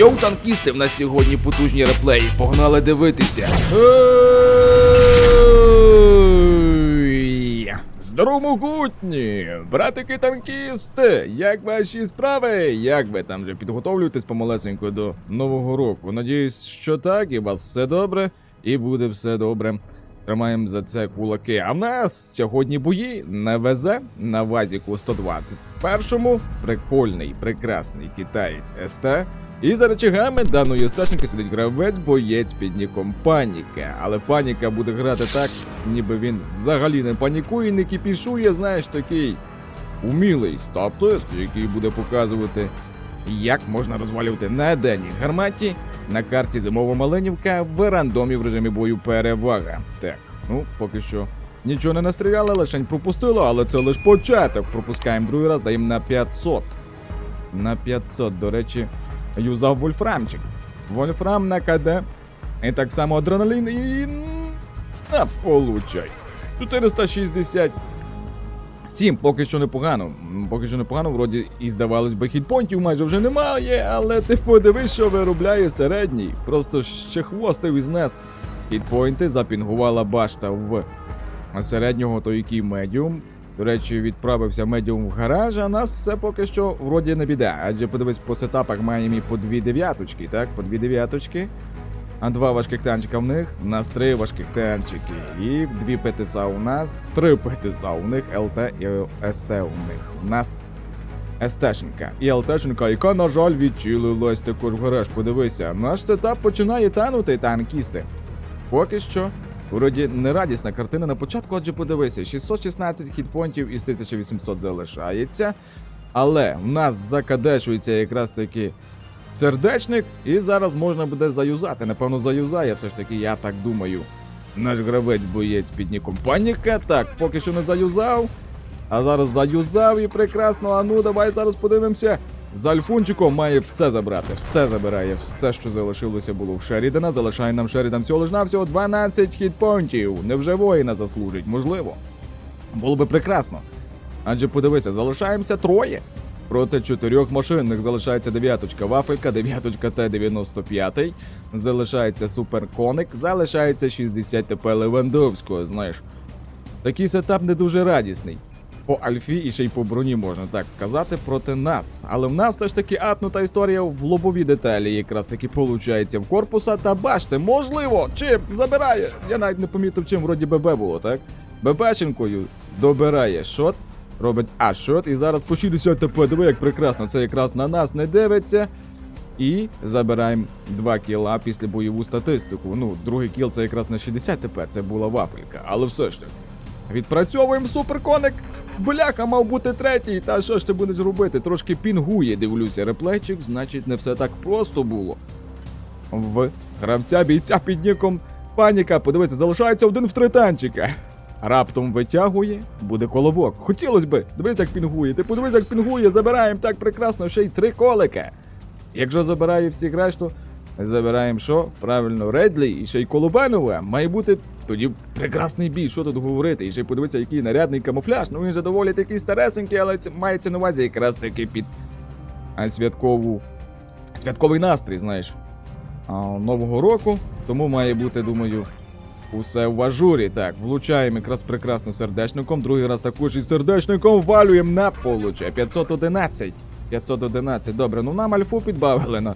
Йоу, танкісти, в нас сьогодні потужні реплеї. Погнали дивитися. Ой! Здорово, могутні! Братики танкісти! Як ваші справи? Як ви там вже підготовлюєтесь помалесенько до нового року? Надіюсь, що так, і у вас все добре, і буде все добре. Тримаємо за це кулаки. А в нас сьогодні бої на ВЗ на Вазіку 120. Першому прикольний, прекрасний китаєць СТ. І за речагами даної сташники сидить гравець, боєць під ніком Паніка. Але паніка буде грати так, ніби він взагалі не панікує, не кіпішує, знаєш, такий умілий статист, який буде показувати, як можна розвалювати на денній гарматі на карті зимова Маленівка в рандомі в режимі бою перевага. Так, ну поки що. Нічого не настріляли, лишень пропустило, але це лише початок. Пропускаємо другий раз, даємо на 500. На 500, до речі, юзав вольфрамчик. Вольфрам на КД. І так само адреналін і. На, получай. 460. Сім, поки що непогано. Поки що непогано, вроді і здавалось би, хітпонтів майже вже немає, але ти подивись, що виробляє середній. Просто ще хвостив із нас. Хітпойнти запінгувала башта в середнього, то який медіум. До речі, відправився медіум в гараж, а нас все поки що вроді не біда. Адже подивись, по сетапах маємо і по дві дев'яточки, так? По дві дев'яточки. А два важких танчика в них, у нас три важких танчики. І дві ПТСА у нас, три ПТСА у них, ЛТ і СТ у них. У нас СТшенка. І ЛТшенка, яка, на жаль, відчилилась також в гараж. Подивися, наш сетап починає танути танкісти. Поки що. Вроді нерадісна картина на початку, адже подивися, 616 хітпонтів із 1800 залишається. Але в нас закадешується якраз таки сердечник, і зараз можна буде заюзати. Напевно, заюзає все ж таки, я так думаю. Наш гравець боєць під ніком Паніка. Так, поки що не заюзав. А зараз заюзав і прекрасно. А ну давай зараз подивимося. З Альфунчиком має все забрати, все забирає, все, що залишилося було в Шерідана. Залишає нам Шерідан всього лиш навсього 12 хітпонтів. Невже воїна заслужить? Можливо. Було би прекрасно. Адже подивися, залишаємося троє. Проти чотирьох машинних залишається дев'яточка Вафелька, дев'яточка Т-95, залишається Суперконик, залишається 60 ТП Левандовського, знаєш. Такий сетап не дуже радісний. По Альфі і ще й по броні можна так сказати проти нас. Але в нас все ж таки апнута історія в лобові деталі, якраз таки получається в корпуса. Та бачите, можливо, чим забирає. Я навіть не помітив, чим вроді ББ було, так? ББшенкою добирає шот, робить а шот, і зараз по 60 ТП. Диви, як прекрасно, це якраз на нас не дивиться. І забираємо 2 кіла після бойову статистику. Ну, другий кіл це якраз на 60 ТП, це була вафелька, але все ж таки. Відпрацьовуємо суперконик. Бляха, мав бути третій. Та що ж ти будеш робити? Трошки пінгує, дивлюся, реплейчик, значить не все так просто було. В гравця бійця під ніком паніка. Подивіться, залишається один в три танчика. Раптом витягує, буде колобок. Хотілося би, дивись, як пінгує. Ти подивись, як пінгує, забираємо так прекрасно, ще й три колика. Якщо забирає всіх решту, забираємо що? Правильно, Редлі і ще й Колобанова. Має бути тоді прекрасний бій, що тут говорити. І ще подивися, який нарядний камуфляж. Ну він же доволі такий старесенький, але це мається на увазі якраз таки під святкову. Святковий настрій, знаєш. Нового року. Тому має бути, думаю, усе в ажурі. Так, влучаємо якраз прекрасно сердечником. Другий раз також із сердечником валюємо на получе. 511. 511. Добре, ну нам альфу підбавили на.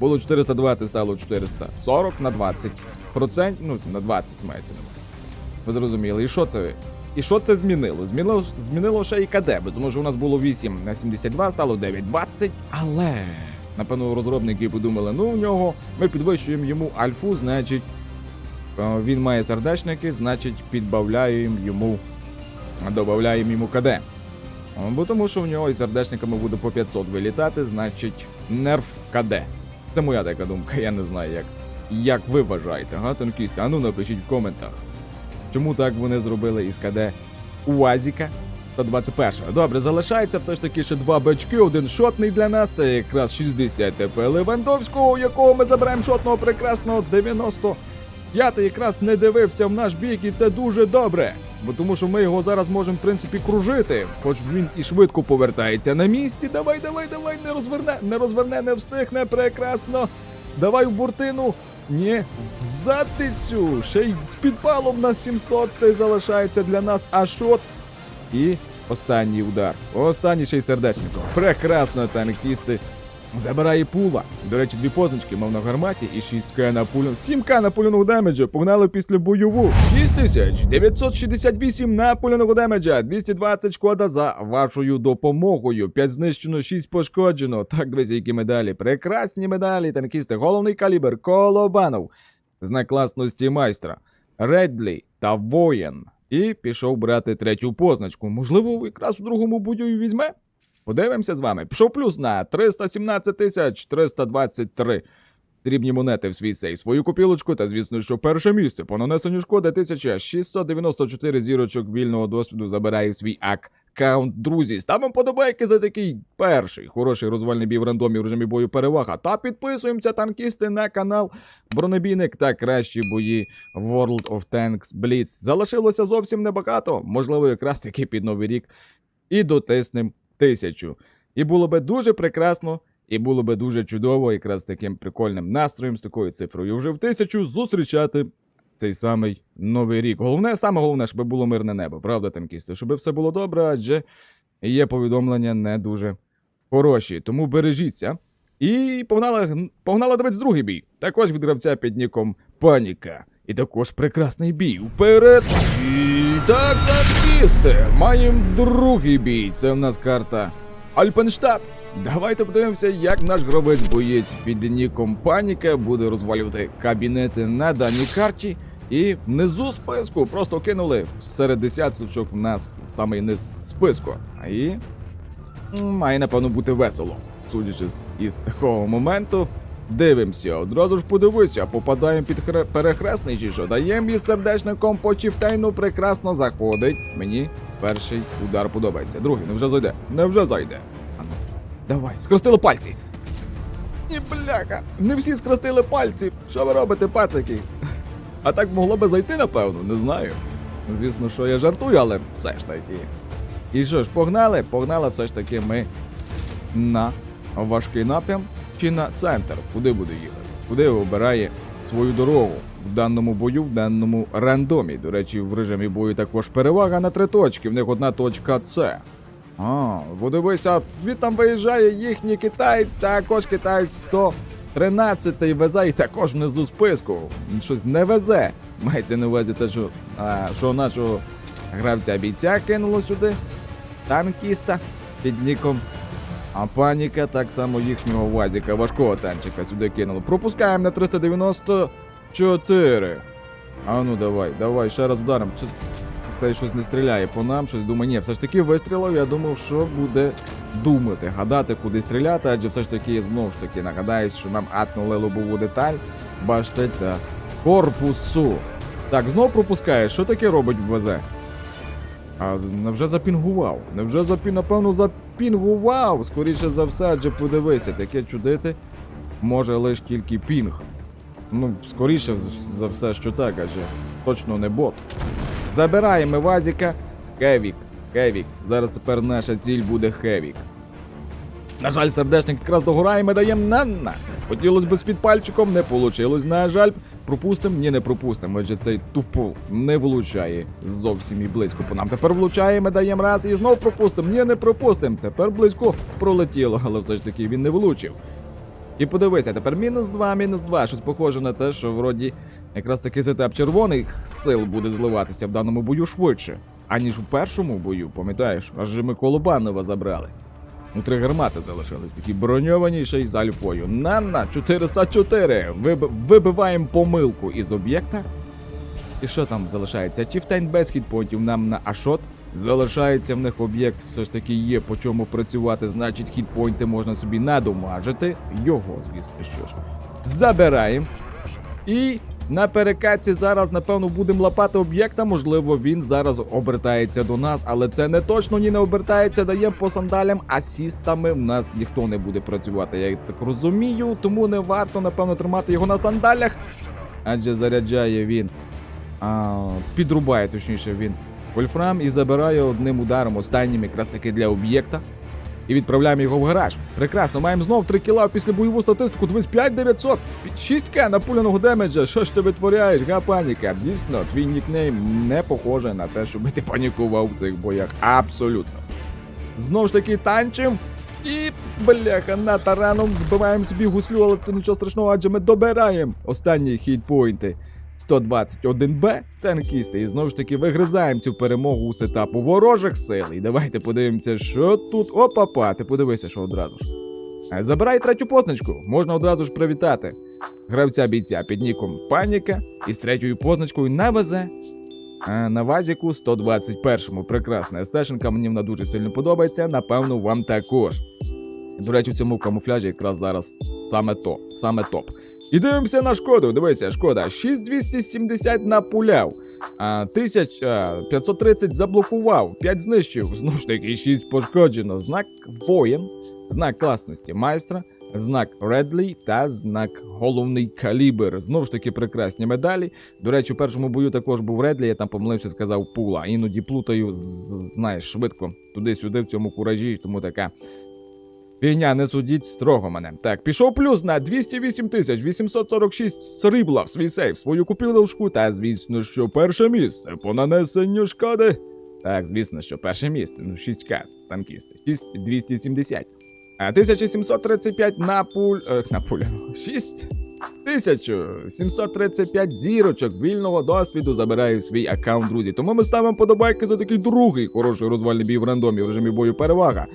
Було 420, стало 440 на 20. Процент, ну, на 20 мається. Ви зрозуміли, і що це? І що це змінило? Змінило, змінило ще і КД, тому що у нас було 8 на 72, стало 9,20, але. Напевно, розробники подумали, ну у нього ми підвищуємо йому альфу, значить е, він має сердечники, значить підбавляємо йому, додаємо йому КД. Бо тому що в нього із сердечниками буде по 500 вилітати, значить нерф КД. Це моя така думка, я не знаю, як, як ви вважаєте, га, танкісти? А ну напишіть в коментах. Чому так вони зробили із КД УАЗіка та 21 Добре, залишається все ж таки ще два бачки, один шотний для нас. Це якраз 60 ТП Левандовського, у якого ми забираємо шотного прекрасного 90. П'ятий якраз не дивився в наш бік, і це дуже добре. Бо тому що ми його зараз можемо, в принципі, кружити. Хоч він і швидко повертається на місці. Давай, давай, давай, не розверне, не розверне, не встигне, прекрасно. Давай в буртину. Ні, затицю. Ще й з підпалом на 700 цей залишається для нас ашот. І останній удар. Останній ще й сердечником. Прекрасно, танкісти. Забирає пула. До речі, дві позначки мав на гарматі і 6к на пулю. 7к на пуляного демеджа. Погнали після бойову. 6968 на пуляного демеджа. 220 шкода за вашою допомогою. 5 знищено, 6 пошкоджено. Так, друзі, які медалі. Прекрасні медалі. Танкісти. Головний калібр Колобанов. Знак класності майстра. Редлі та воїн. І пішов брати третю позначку. Можливо, якраз у другому бою візьме. Подивимося з вами. Пішов плюс на 317 тисяч 323 дрібні монети в свій сейф, свою копілочку та, звісно, що перше місце по нанесенню шкоди 1694 зірочок вільного досвіду забирає в свій аккаунт. Друзі, ставимо подобайки за такий перший хороший розвальний бій в рандомі в режимі бою перевага. Та підписуємося, танкісти, на канал Бронебійник та кращі бої World of Tanks Blitz. Залишилося зовсім небагато, можливо, якраз таки під новий рік. І дотиснем тисячу. І було би дуже прекрасно, і було би дуже чудово, якраз таким прикольним настроєм, з такою цифрою вже в тисячу зустрічати цей самий новий рік. Головне, саме головне, щоб було мирне небо, правда, танкісти? Щоб все було добре, адже є повідомлення не дуже хороші. Тому бережіться. І погнала, погнала дивитися другий бій. Також від гравця під ніком Паніка. І також прекрасний бій. Вперед! І так, танкісти! Маємо другий бій. Це в нас карта Альпенштадт. Давайте подивимося, як наш гравець боєць під ніком Паніка буде розвалювати кабінети на даній карті. І внизу списку просто кинули серед десяточок в нас в самий низ списку. І має напевно бути весело. Судячи із такого моменту, дивимося. Одразу ж подивися, попадаємо під хре- перехресний чи що. Даємо їй сердечником по чіфтейну прекрасно заходить. Мені перший удар подобається. Другий невже зайде? Невже зайде? Ану, давай, скрестили пальці. І бляха, не всі скрестили пальці. Що ви робите, пацики? А так могло би зайти, напевно, не знаю. Звісно, що я жартую, але все ж таки. І що ж, погнали? Погнали все ж таки ми на важкий напрям чи на центр. Куди буде їхати? Куди обирає свою дорогу в даному бою, в даному рандомі. До речі, в режимі бою також перевага на три точки. В них одна точка С. А, подивися, звідти виїжджає їхній китаєць, також китаєць 113 везе і також внизу списку. Щось не везе. Мається на увазі те, що, а, що нашого гравця бійця кинуло сюди. Танкіста під ніком. А паніка так само їхнього вазіка, важкого танчика сюди кинуло. Пропускаємо на 394. А ну давай, давай, ще раз ударом. Це, щось не стріляє по нам, щось думає. Ні, все ж таки вистрілив, я думав, що буде думати, гадати, куди стріляти, адже все ж таки знову ж таки нагадаюсь, що нам атнули лобову деталь, башти та корпусу. Так, знов пропускає, що таке робить в ВЗ? А невже запінгував? Невже запі, напевно, запінгував? Скоріше за все, адже подивися, таке чудити може лише тільки пінг. Ну, скоріше за все, що так, адже точно не бот. Забираємо Вазіка. Хевік, Хевік. Зараз тепер наша ціль буде Хевік. На жаль, сердечник якраз догорає, ми даємо на. Хотілося б з під пальчиком, не получилось. На жаль, пропустим, ні, не пропустимо, адже цей тупо не влучає зовсім і близько по нам. Тепер влучає, ми даємо раз і знов пропустимо. Ні, не пропустимо. Тепер близько пролетіло, але все ж таки він не влучив. І подивися, тепер мінус 2, мінус 2. Щось похоже на те, що вроді якраз таки сетап червоних сил буде зливатися в даному бою швидше, аніж у першому бою, пам'ятаєш, аж ми Колобанова забрали. Ну, три гармати залишились, такі броньовані ще й з альфою. На-на, 404. Виб... Вибиваємо помилку із об'єкта. І що там залишається? Чіфтайн без хітпонтів нам на Ашот. Залишається в них об'єкт, все ж таки є по чому працювати, значить хітпойнти можна собі надомажити. Його, звісно, що ж. Забираємо. І на перекатці зараз, напевно, будемо лапати об'єкта. Можливо, він зараз обертається до нас, але це не точно ні не обертається. Даємо по сандалям, асістами в нас ніхто не буде працювати. Я так розумію, тому не варто, напевно, тримати його на сандалях, адже заряджає він. А, підрубає, точніше, він Вольфрам і забираю одним ударом останнім якраз таки для об'єкта. І відправляємо його в гараж. Прекрасно, маємо знов 3 кіла після бойову статистику 25900. 6к напуляного демеджа. Що ж ти витворяєш, га паніка? Дійсно, твій нікнейм не похоже на те, щоб ти панікував в цих боях. Абсолютно. Знову ж таки танчим. І бляха на тараном збиваємо собі гуслю, але це нічого страшного, адже ми добираємо останні хітпойнти. 121Б танкісти. І знову ж таки вигризаємо цю перемогу у сетапу ворожих сил. І давайте подивимося, що тут. Опа-па, ти подивися, що одразу ж. Е, Забирай третю позначку, можна одразу ж привітати. Гравця бійця під ніком Паніка і з третьою позначкою на ВЗ. А на Вазіку 121-му. Прекрасна стежинка, мені вона дуже сильно подобається. Напевно, вам також. До речі, в цьому камуфляжі якраз зараз саме то, саме топ. І дивимося на шкоду. Дивися, шкода. 6270 напуляв. 1530 заблокував, 5 знищив, знову ж таки 6 пошкоджено. Знак воїн, знак класності майстра, знак Редлі та знак головний калібр. Знову ж таки прекрасні медалі. До речі, у першому бою також був Редлі, я там помилився, сказав пула. Іноді плутаю, знаєш, швидко туди-сюди в цьому куражі, тому така. Фігня, не судіть строго мене. Так, пішов плюс на 208 тисяч 846 срібла в свій сейф, свою купівлушку, та звісно, що перше місце по нанесенню шкоди. Так, звісно, що перше місце, ну 6К, танкісти, 6270. А 1735 на пуль. Ех, на пуль. 6 1735 зірочок вільного досвіду забираю в свій аккаунт, друзі. Тому ми ставимо подобайки за такий другий хороший розвальний бій в рандомі в режимі бою перевага.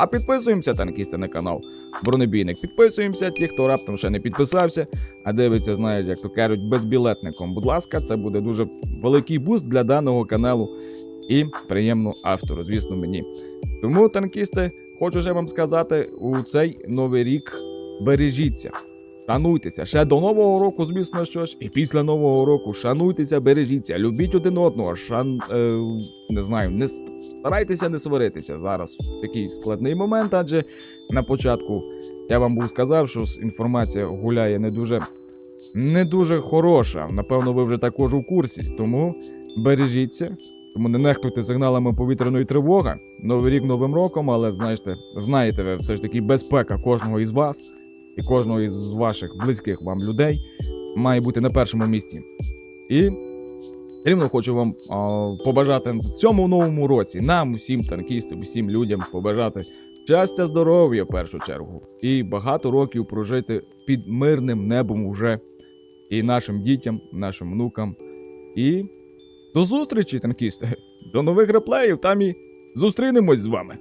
А підписуємося, танкісти, на канал Бронебійник. Підписуємося, ті, хто раптом ще не підписався, а дивиться, знаєш, як то кажуть, безбілетником. Будь ласка, це буде дуже великий буст для даного каналу і приємно автору, звісно, мені. Тому, танкісти, хочу вже вам сказати, у цей новий рік бережіться. Шануйтеся ще до нового року, звісно, що ж, і після нового року шануйтеся, бережіться, любіть один одного, шан е, не знаю, не старайтеся не сваритися зараз. Такий складний момент, адже на початку я вам був сказав, що інформація гуляє не дуже не дуже хороша. Напевно, ви вже також у курсі. Тому бережіться, тому не нехтуйте сигналами повітряної тривоги. Новий рік новим роком, але знаєте, знаєте ви все ж таки безпека кожного із вас і кожного із ваших близьких вам людей має бути на першому місці. І рівно хочу вам побажати в цьому новому році, нам, усім танкістам, усім людям побажати щастя, здоров'я в першу чергу, і багато років прожити під мирним небом уже і нашим дітям, нашим внукам. І до зустрічі, танкісти! До нових реплеїв, там і зустрінемось з вами.